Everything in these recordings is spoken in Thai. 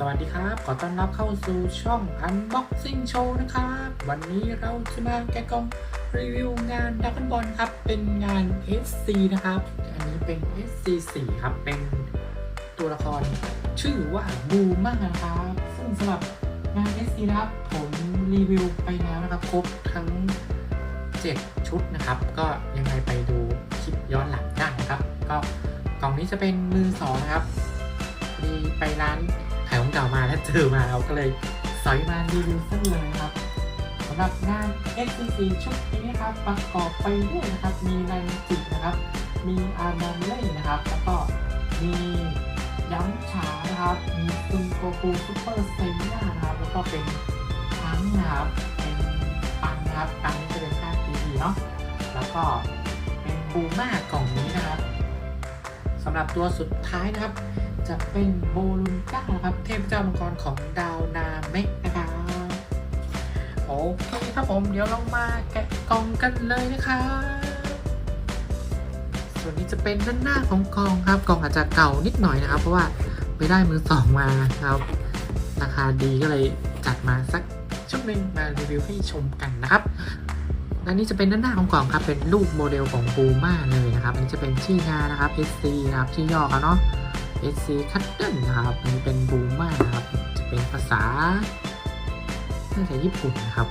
สวัสดีครับ ขอต้อนรับเข้าสู่ช่อง Unboxing Show นะครับ วันนี้เราจะมาแกะกล่องรีวิวงานดับเบิลบอลครับ เป็นงาน SC นะครับ อันนี้เป็น SC 4ครับ เป็นตัวละครชื่อว่าบูมากนะครับ ซึ่งสำหรับงาน SC นะครับ ผมรีวิวไปแล้วนะครับ ครบทั้ง 7 ชุดนะครับ ก็ยังไงไปดูคลิปย้อนหลังได้นะครับ ก็กล่องนี้จะเป็นมือสองนะครับ มีไปร้านายของเก่ามาแล้วเจอมาเราก็เลยสอยมารีวิวซะเลยครับสำหรับงาน XCC ชุดนี้นะครับประกอบไปด้วยนะครับ มีนันจินะครับ มีอาร์มอนเล่นะครับ แล้วก็มีย้ำฉานะครับ มีซุนโกคูซูเปอร์เซนย่านะครับ แล้วก็เป็นทั้งนะครับเป็นปังนะครับปังนี่จะเป็นค่า TP เนาะแล้วก็เป็นบูม่ากล่องนี้นะครับสำหรับตัวสุดท้ายนะครับ จะเป็นโบลูนก้านะครับเทพเจ้ามังกรของดาวนาเมกนะครับโอเคครับผมเดี๋ยวเรามาแกะกล่องกันเลยนะครับส่วนนี้จะเป็นด้านหน้าของกล่องครับกล่องอาจจะเก่านิดหน่อยนะครับ เพราะว่าไปได้มือสองมาครับราคาดีก็เลยจัดมาสักชุดหนึ่งมารีวิวให้ชมกันนะครับอันนี้จะเป็นด้านหน้าของกล่องครับ เป็นรูปโมเดลของบูม่าเลยนะครับ อันนี้จะเป็นชื่องานนะครับ SC นะครับ ชื่อย่อเขาเนาะ SC Cuttle นะครับอันนี้เป็นบูม่านะครับ จะเป็นภาษา น่าจะญี่ปุ่นนะครับ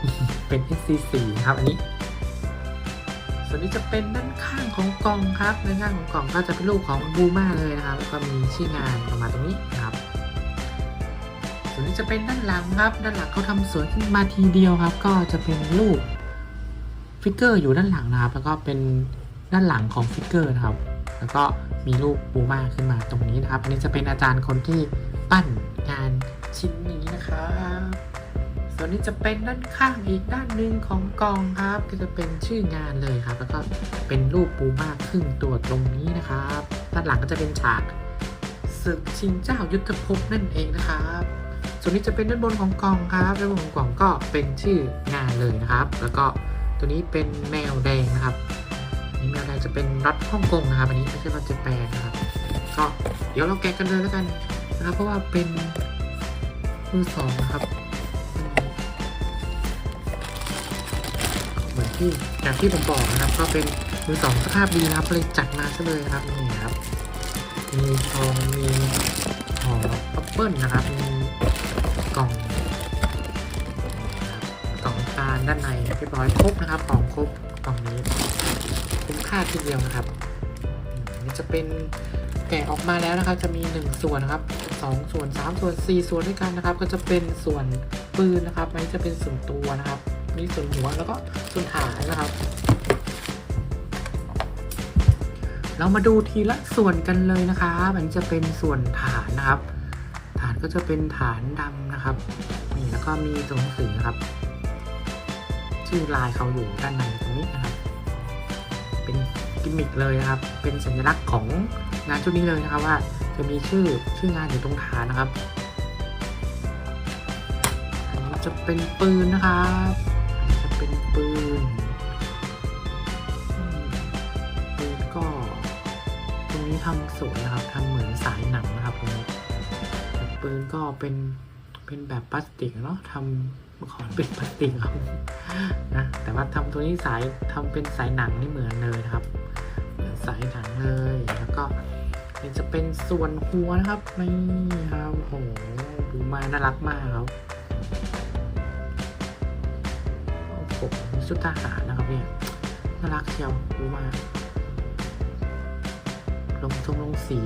เป็น SC 4 นะครับ อันนี้ ส่วนนี้จะเป็นด้านข้างของกล่องครับ ด้านข้างของกล่องก็จะเป็นรูปของบูม่าเลยนะครับแล้วก็มีชื่องานออกมาตรงนี้นะครับ ส่วนนี้จะเป็นด้านหลังครับ ด้านหลังเขาทำสวยขึ้นมาทีเดียวครับ ก็จะเป็นรูปฟิกเกอร์อยู่ด้านหลังนะครับ แล้วก็เป็นด้านหลังของฟิกเกอร์นะครับ แล้วก็ มีรูปปูม่าขึ้นมาตรงนี้นะครับ อันนี้จะเป็นอาจารย์คนที่ปั้นงานชิ้นนี้นะครับ ส่วนนี้จะเป็นด้านข้างอีกด้านหนึ่งของกองครับ ก็จะเป็นชื่องานเลยครับ แล้วก็เป็นรูปปูม่าครึ่งตัวตรงนี้นะครับ ด้านหลังก็จะเป็นฉากศึกชิงเจ้ายุทธภพนั่นเองนะครับส่วนนี้จะเป็นด้านบนของกล่องครับด้านบนของกล่องก็เป็นชื่องานเลยนะครับ แล้วก็ตัวนี้เป็นแมวแดงนะครับ นนี้แมวแดงจะเป็นรัฐฮ่องกงนะครับ อันนี้ไม่ใช่รัฐเจแปนนะครับ ก็เดี๋ยวเราแกะกันเลยแล้วกันนะครับ เพราะว่าเป็นมือสองนะครับ เหมือนที่อย่างที่ผมบอกนะครับ ก็เป็นมือสองสภาพดีนะครับเลยจัดมาซะเลยนะครับนี่ครับ มีทองมีห่อแอปเปิลนะครับ มีกล่องนะครับกล่องตาลด้านในเรียบร้อยครบนะครับของครบกล่องนี้ คุ้มค่าทีเดียวนะครับนี่จะเป็นแกะออกมาแล้วนะครับจะมี 1 ส่วนนะครับ 2 ส่วน 3 ส่วน 4 ส่วนด้วยกันนะครับ ก็จะเป็นส่วนปืนนะครับอันนี้จะเป็นส่วนตัวนะครับนี่ส่วนหัวแล้วก็ส่วนฐานนะครับ เรามาดูทีละส่วนกันเลยนะครับอันนี้จะเป็นส่วนฐานนะครับ ฐานก็จะเป็นฐานดำนะครับนี่แล้วก็มีตัวหนังสือนะครับ ชื่อลายเขาอยู่ด้านในตรงนี้นะครับ เป็นกิมมิคเลยนะครับ เป็นสัญลักษณ์ของงานชุดนี้เลยนะครับว่าจะมีชื่อชื่องานอยู่ตรงฐานนะครับ อันนี้จะเป็นปืนนะครับอันนี้จะเป็นปืน ปืนก็ ตรงนี้ทำสวยนะครับทำเหมือนสายหนังนะครับตรงนี้ปืนก็เป็น เป็นแบบพลาสติกเนาะทำเมื่อก่อนเป็นพลาสติกครับนะแต่ว่าทำตัวนี้สายทำเป็นสายหนังนี่เหมือนเลยนะครับเหมือนสายหนังเลยแล้วก็นี่จะเป็นส่วนหัวนะครับนี่ครับโอ้โหดูมาน่ารักมากครับโอ้โหชุดทหารนะครับเนี่ยน่ารักเชียวดูมาลงทรงลงสี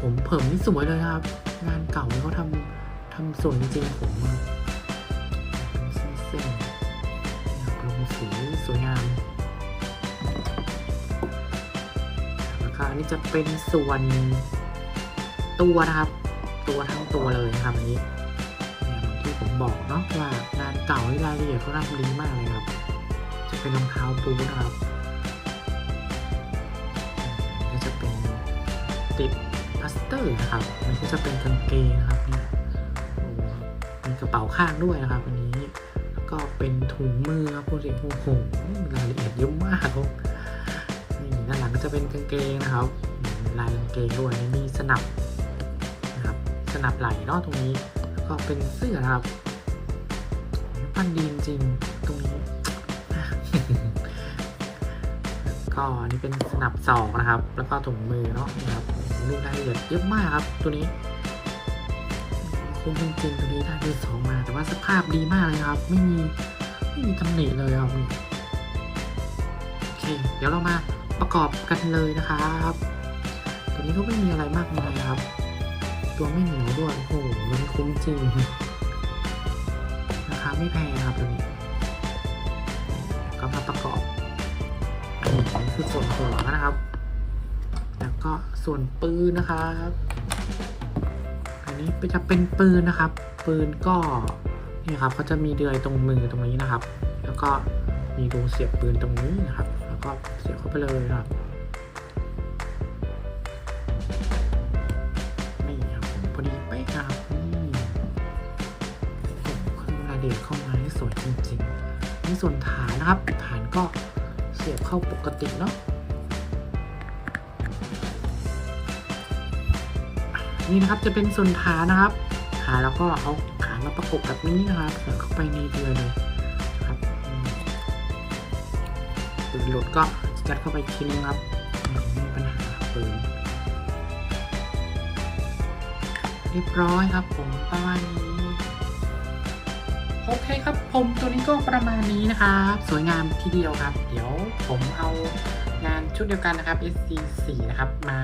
ผมเผิมนี่สวยเลยครับ งานเก่าเขาทำ ทำสวยจริงผมอะเป็นเส้นๆนะครับลงสีสวยงามแล้วก็อันนี้จะเป็นส่วนตัวนะครับ ตัวทั้งตัวเลยนะครับอันนี้เนี่ยเหมือนที่ผมบอกเนาะว่างานเก่าที่รายละเอียดเขาทำดีมากเลยครับ จะเป็นรองเท้าบูนะครับก็จะเป็นติดพลาสเตอร์นะครับมันก็จะเป็นกางเกงนะครับเนี่ย กระเป๋าข้างด้วยนะครับอันนี้แล้วก็เป็นถุงมือครับพวกนี้โอ้โหรายละเอียดเยอะมากครับนี่ด้านหลังก็จะเป็นกางเกงนะครับลายกางเกงด้วยมีสนับนะครับสนับไหล่เนาะตรงนี้แล้วก็เป็นเสื้อนะครับปั้นดีจริงตรงนี้ก็อันนี่เป็นสนับสองนะครับ แล้วก็ถุงมือเนาะนะครับลูกรายละเอียดเยอะมากครับตัวนี้ คุ้มจริงๆตัวนี้ได้ที่สองมา แต่ว่าสภาพดีมากเลยครับ ไม่มีไม่มีตำหนิเลยครับโอเค เดี๋ยวเรามาประกอบกันเลยนะครับตัวนี้ก็ไม่มีอะไรมากมายครับ ตัวไม่เหนียวด้วยโอ้โหมันคุ้มจริงราคาไม่แพงครับตัวนี้ ก็มาประกอบอันนี้คือส่วนหัวนะครับ แล้วก็ส่วนปืนนะครับ อันนี้จะเป็นปืนนะครับ ปืนก็นี่ครับเขาจะมีเดือยตรงมือตรงนี้นะครับ แล้วก็มีรูเสียบปืนตรงนี้นะครับ แล้วก็เสียบเข้าไปเลยนะครับนี่ครับพอดีเป๊ะครับนี่ผมขึ้นระเอียดเข้ามาให้สวยจริงๆในส่วนฐานนะครับ ฐานก็เสียบเข้าปกติเนาะ นี่นะครับจะเป็นส่วนฐานนะครับฐาแล้วก็เอาฐามาประกบแบบนี้นะครับใส่เข้าไปในเดือเลยครับปืนหลุดก็จัดเข้าไปทีนึงครับไม่มีปัญหาปืนเรียบร้อยครับ ผมประมาณนี้โอเคครับผมตัวนี้ก็ประมาณนี้นะครับสวยงามทีเดียวครับ เดี๋ยวผมเอางานชุดเดียวกันนะครับ SC4 นะครับมา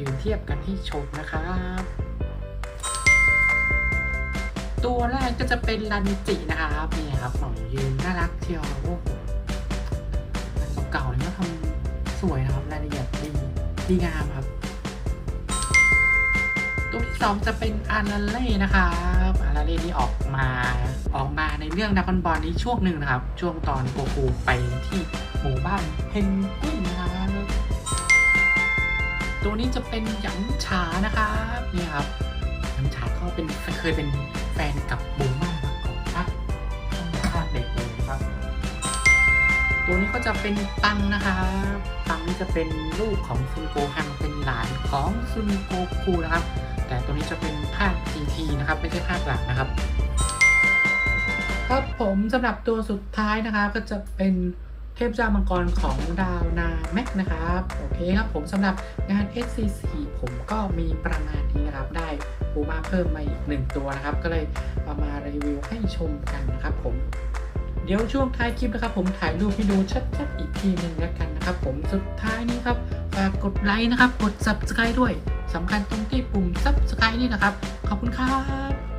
ยืนเทียบกันให้ชมนะครับตัวแรกก็จะเป็นรันจินะครับเนี่ยครับหน่อยยืนน่ารักเชียวโอ้โหงานเก่าๆเลยก็ทำสวยนะครับรายละเอียดดีดีงามครับ ตัวที่สองจะเป็นอาราเล่นะครับอาราเล่นี่ออกมาออกมาในเรื่องดักคอนบอลนี้ช่วงหนึ่งนะครับ ช่วงตอนโกคูไปที่หมู่บ้านเพนกวินนะครับ ตัวนี้จะเป็นหยำฉานะครับนี่ครับหยำฉาก็เป็นเคยเป็นแฟนกับบูมามาก่อนครับตั้งภาคเด็กเลยนะครับ ตัวนี้ก็จะเป็นตังนะครับตังนี่จะเป็นลูกของซุนโกฮังเป็นหลานของซุนโกคูนะครับ แต่ตัวนี้จะเป็นภาค GT นะครับ ไม่ใช่ภาคหลักนะครับ ครับผมสำหรับตัวสุดท้ายนะครับก็จะเป็น ทพเจ้ามังกรของดาวนาแม็กนะครับ โอเคครับผมสำหรับงาน SCC ผมก็มีประมาณนี้นะครับ ได้บูมาเพิ่มมาอีกหนึ่งตัวนะครับ ก็เลยเอามารีวิวให้ชมกันนะครับผมเดี๋ยวช่วงท้ายคลิปนะครับ ผมถ่ายรูปให้ดูชัดๆอีกทีหนึ่งแล้วกันนะครับ ผมสุดท้ายนี้ครับฝากกดไลค์นะครับ กด subscribe ด้วยสำคัญตรงที่ปุ่ม subscribe นี่นะครับ ขอบคุณครับ